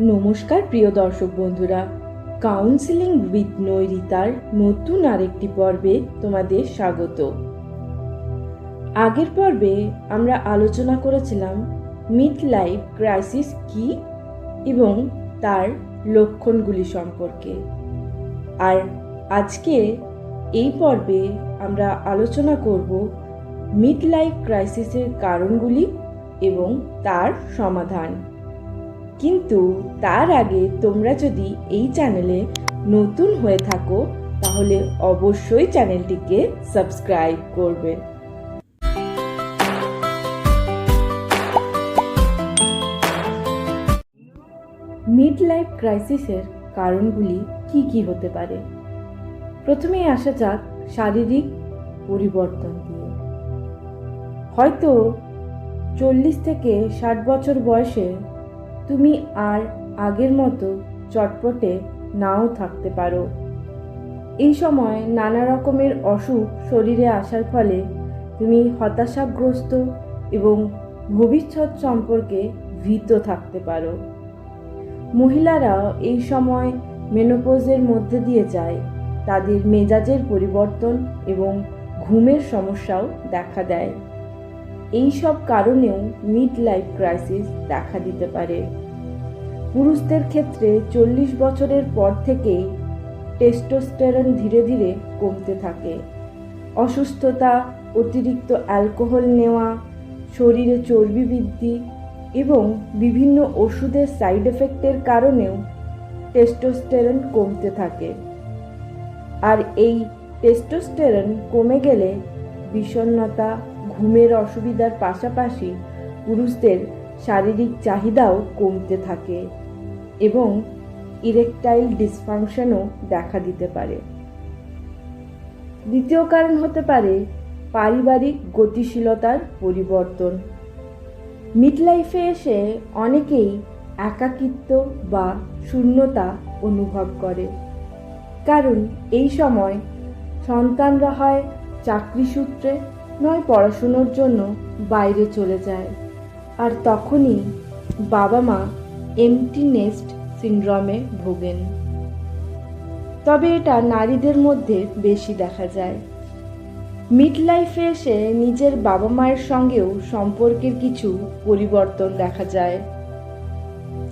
নমস্কার প্রিয় দর্শক বন্ধুরা। কাউন্সিলিং উইথ নৈরিতার নতুন আরেকটি পর্বে তোমাদের স্বাগত। আগের পর্বে আমরা আলোচনা করেছিলাম মিড লাইফ ক্রাইসিস কি এবং তার লক্ষণগুলি সম্পর্কে। আর আজকে এই পর্বে আমরা আলোচনা করব মিড লাইফ ক্রাইসিসের কারণগুলি এবং তার সমাধান। কিন্তু তার আগে তোমরা যদি এই চ্যানেলে নতুন হয়ে থাকো, তাহলে অবশ্যই চ্যানেলটিকে সাবস্ক্রাইব করবে। মিড লাইফ ক্রাইসিসের কারণগুলি কি কি হতে পারে? প্রথমেই আসা যাক শারীরিক পরিবর্তন দিয়ে। হয়তো চল্লিশ থেকে ষাট বছর বয়সে তুমি আর আগের মতো চটপটে নাও থাকতে পারো। এই সময় নানা রকমের অসুখ শরীরে আসার ফলে তুমি হতাশাগ্রস্ত এবং ভবিষ্যৎ সম্পর্কে ভীত থাকতে পারো। মহিলারা এই সময় মেনোপোজের মধ্যে দিয়ে যায়। তাদের মেজাজের পরিবর্তন এবং ঘুমের সমস্যাও দেখা দেয়। এই সব কারণেও মিড লাইফ ক্রাইসিস দেখা দিতে পারে। পুরুষদের ক্ষেত্রে চল্লিশ বছরের পর থেকেই টেস্টোস্টেরন ধীরে ধীরে কমতে থাকে। অসুস্থতা, অতিরিক্ত অ্যালকোহল নেওয়া, শরীরে চর্বি বৃদ্ধি এবং বিভিন্ন ওষুধের সাইড এফেক্টের কারণেও টেস্টোস্টেরন কমতে থাকে। আর এই টেস্টোস্টেরন কমে গেলে বিষণ্ণতা ঘুমের অসুবিধার পাশাপাশি পুরুষদের শারীরিক চাহিদাও কমতে থাকে এবং ইরেকটাইল ডিসফাংশনও দেখা দিতে পারে। দ্বিতীয় কারণ হতে পারে পারিবারিক গতিশীলতার পরিবর্তন। মিড লাইফে এসে অনেকেই একাকিত্ব বা শূন্যতা অনুভব করে। কারণ এই সময় সন্তানরা হয় চাকরি সূত্রে নয় পড়াশুনোর জন্য বাইরে চলে যায়। আর তখনই বাবা মা এমটি নেস্ট সিন্ড্রমে ভোগেন। তবে এটা নারীদের মধ্যে বেশি দেখা যায়। মিড লাইফে এসে নিজের বাবা মায়ের সঙ্গেও সম্পর্কের কিছু পরিবর্তন দেখা যায়।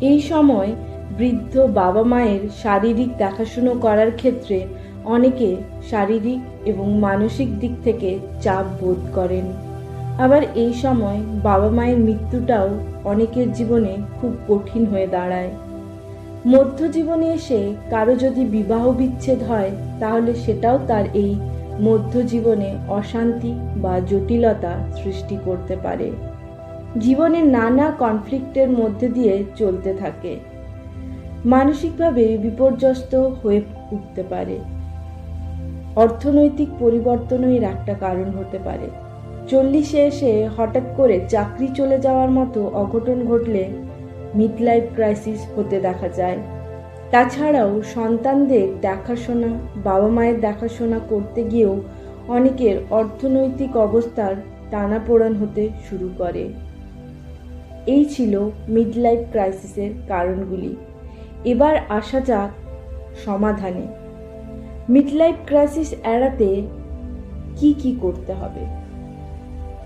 এই সময় বৃদ্ধ বাবা মায়ের শারীরিক দেখাশুনো করার ক্ষেত্রে অনেকে শারীরিক এবং মানসিক দিক থেকে চাপ বোধ করেন। আবার এই সময় বাবা মায়ের মৃত্যুটাও অনেকের জীবনে খুব কঠিন হয়ে দাঁড়ায়। মধ্য জীবনে এসে কারও যদি বিবাহ বিচ্ছেদ হয়, তাহলে সেটাও তার এই মধ্য জীবনে অশান্তি বা জটিলতা সৃষ্টি করতে পারে। জীবনে নানা কনফ্লিক্টের মধ্যে দিয়ে চলতে থাকে। মানসিকভাবে বিপর্যস্ত হয়ে উঠতে পারে। অর্থনৈতিক পরিবর্তনও এর একটা কারণ হতে পারে। চল্লিশে এসে হঠাৎ করে চাকরি চলে যাওয়ার মতো অঘটন ঘটলে মিড লাইফ ক্রাইসিস হতে দেখা যায়। তাছাড়াও সন্তানদের দেখাশোনা, বাবা মায়ের দেখাশোনা করতে গিয়েও অনেকের অর্থনৈতিক অবস্থার টানাপোড়ান হতে শুরু করে। এই ছিল মিড লাইফ ক্রাইসিসের কারণগুলি। এবার আসা যাক সমাধানে। মিড লাইফ ক্রাইসিস এড়াতে কি কি করতে হবে?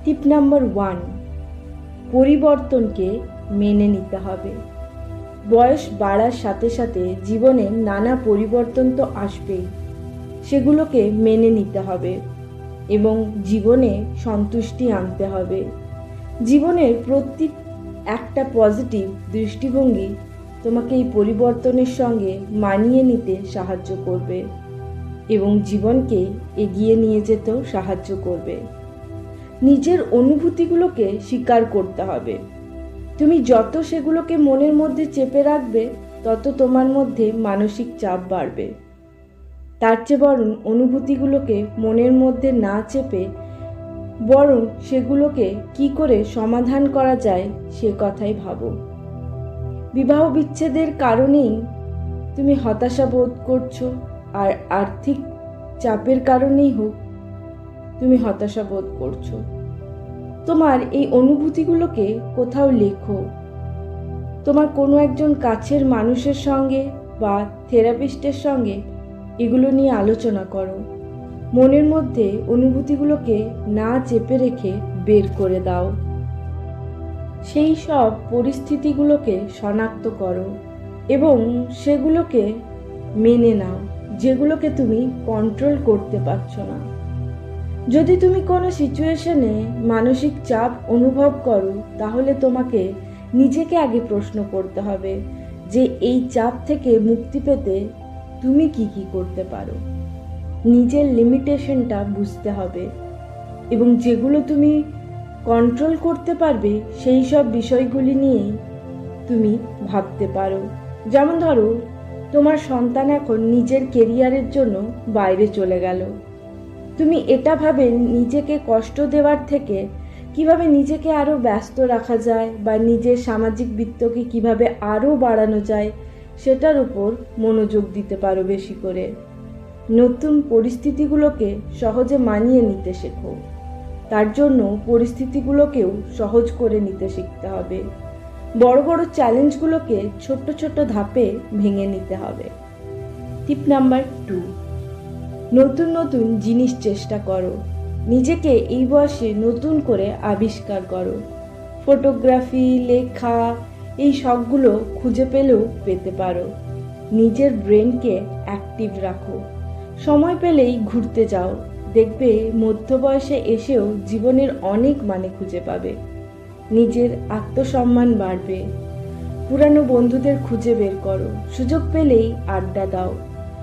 টিপ নাম্বার ওয়ান পরিবর্তনকে মেনে নিতে হবে। বয়স বাড়ার সাথে সাথে জীবনে নানা পরিবর্তন তো আসবেই, সেগুলোকে মেনে নিতে হবে এবং জীবনে সন্তুষ্টি আনতে হবে। জীবনের প্রতি একটা পজিটিভ দৃষ্টিভঙ্গি তোমাকে এই পরিবর্তনের সঙ্গে মানিয়ে নিতে সাহায্য করবে। এবং জীবনকে এগিয়ে নিয়ে যেতেও সাহায্য করবে। নিজের অনুভূতিগুলোকে স্বীকার করতে হবে। তুমি যত সেগুলোকে মনের মধ্যে চেপে রাখবে, তত তোমার মধ্যে মানসিক চাপ বাড়বে। তার চেয়ে বরং অনুভূতিগুলোকে মনের মধ্যে না চেপে বরং সেগুলোকে কি করে সমাধান করা যায়, সে কথাই ভাবো। বিবাহ বিচ্ছেদের কারণেই তুমি হতাশা বোধ করছ। আর আর্থিক চাপের কারণেই হোক তুমি হতাশা বোধ করছ। তোমার এই অনুভূতিগুলোকে কোথাও লেখো। তোমার কোনো একজন কাছের মানুষের সঙ্গে বা থেরাপিস্টের সঙ্গে এগুলো নিয়ে আলোচনা করো। মনের মধ্যে অনুভূতিগুলোকে না চেপে রেখে বের করে দাও। সেই সব পরিস্থিতিগুলোকে শনাক্ত করো এবং সেগুলোকে মেনে নাও। যেগুলোকে তুমি কন্ট্রোল করতে পারছ না। যদি তুমি কোনো সিচুয়েশনে মানসিক চাপ অনুভব করো, তাহলে তোমাকে নিজেকে আগে প্রশ্ন করতে হবে যে, এই চাপ থেকে মুক্তি পেতে তুমি কি কি করতে পারো? নিজের লিমিটেশনটা বুঝতে হবে এবং যেগুলো তুমি কন্ট্রোল করতে পারবে, সেই সব বিষয়গুলি নিয়ে তুমি ভাবতে পারো। যেমন ধরো তোমার সন্তান এখন নিজের কেরিয়ারের জন্য বাইরে চলে গেল। তুমি এটা ভাবে নিজেকে কষ্ট দেওয়ার থেকে কীভাবে নিজেকে আরও ব্যস্ত রাখা যায় বা নিজের সামাজিক বৃত্তকে কীভাবে আরও বাড়ানো যায়, সেটার উপর মনোযোগ দিতে পারো বেশি করে। নতুন পরিস্থিতিগুলোকে সহজে মানিয়ে নিতে শেখো। তার জন্য পরিস্থিতিগুলোকেও সহজ করে নিতে শিখতে হবে। বড় বড় চ্যালেঞ্জগুলোকে ছোট্ট ছোট্ট ধাপে ভেঙে নিতে হবে। টিপ নাম্বার টু, নতুন নতুন জিনিস চেষ্টা করো। নিজেকে এই বয়সে নতুন করে আবিষ্কার করো। ফটোগ্রাফি, লেখা, এই শখগুলো খুঁজে পেলেও পেতে পারো। নিজের ব্রেনকে অ্যাক্টিভ রাখো। সময় পেলেই ঘুরতে যাও। দেখবে মধ্য বয়সে এসেও জীবনের অনেক মানে খুঁজে পাবে। নিজের আত্মসম্মান বাড়বে। পুরানো বন্ধুদের খুঁজে বের করো। সুযোগ পেলেই আড্ডা দাও।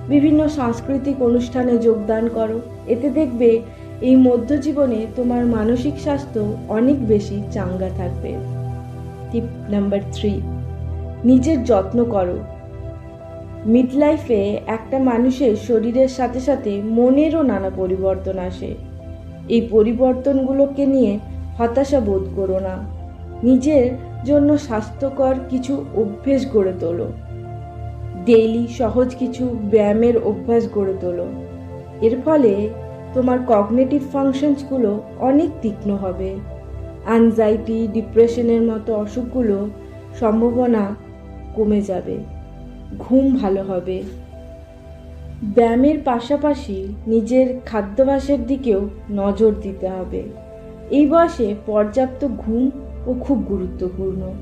বিভিন্ন সাংস্কৃতিক অনুষ্ঠানে যোগদান করো। এতে দেখবে এই মধ্যজীবনে তোমার মানসিক স্বাস্থ্য অনেক বেশি চাঙ্গা থাকবে। টিপ নাম্বার থ্রি, নিজের যত্ন করো। মিড লাইফে একটা মানুষের শরীরের সাথে সাথে মনেরও নানা পরিবর্তন আসে। এই পরিবর্তনগুলোকে নিয়ে হতাশা বোধ করো না। নিজের জন্য স্বাস্থ্যকর কিছু অভ্যেস গড়ে তোলো। ডেইলি সহজ কিছু ব্যায়ামের অভ্যাস গড়ে তোলো। এর ফলে তোমার কগনেটিভ ফাংশনসগুলো অনেক তীক্ষ্ণ হবে। অ্যাংজাইটি ডিপ্রেশনের মতো অসুখগুলো সম্ভাবনা কমে যাবে। ঘুম ভালো হবে। ব্যায়ামের পাশাপাশি নিজের খাদ্যাভ্যাসের দিকেও নজর দিতে হবে। এই বয়সে পর্যাপ্ত ঘুম ও খুব গুরুত্বপূর্ণ।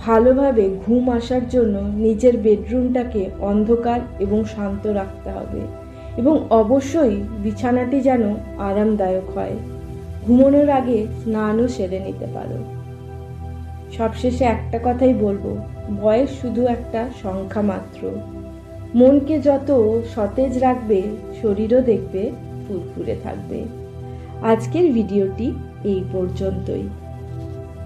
ভালোভাবে ঘুম আসার জন্য নিজের বেডরুমটাকে অন্ধকার এবং শান্ত রাখতে হবে এবং অবশ্যই বিছানাটি যেন আরামদায়ক হয়। ঘুমানোর আগে স্নানও সেরে নিতে পারো। সবশেষে একটা কথাই বলব, বয়স শুধু একটা সংখ্যা মাত্র। মনকে যত সতেজ রাখবে, শরীরও দেখবে, ফুরফুরে থাকবে। আজকের ভিডিওটি এই পর্যন্তই।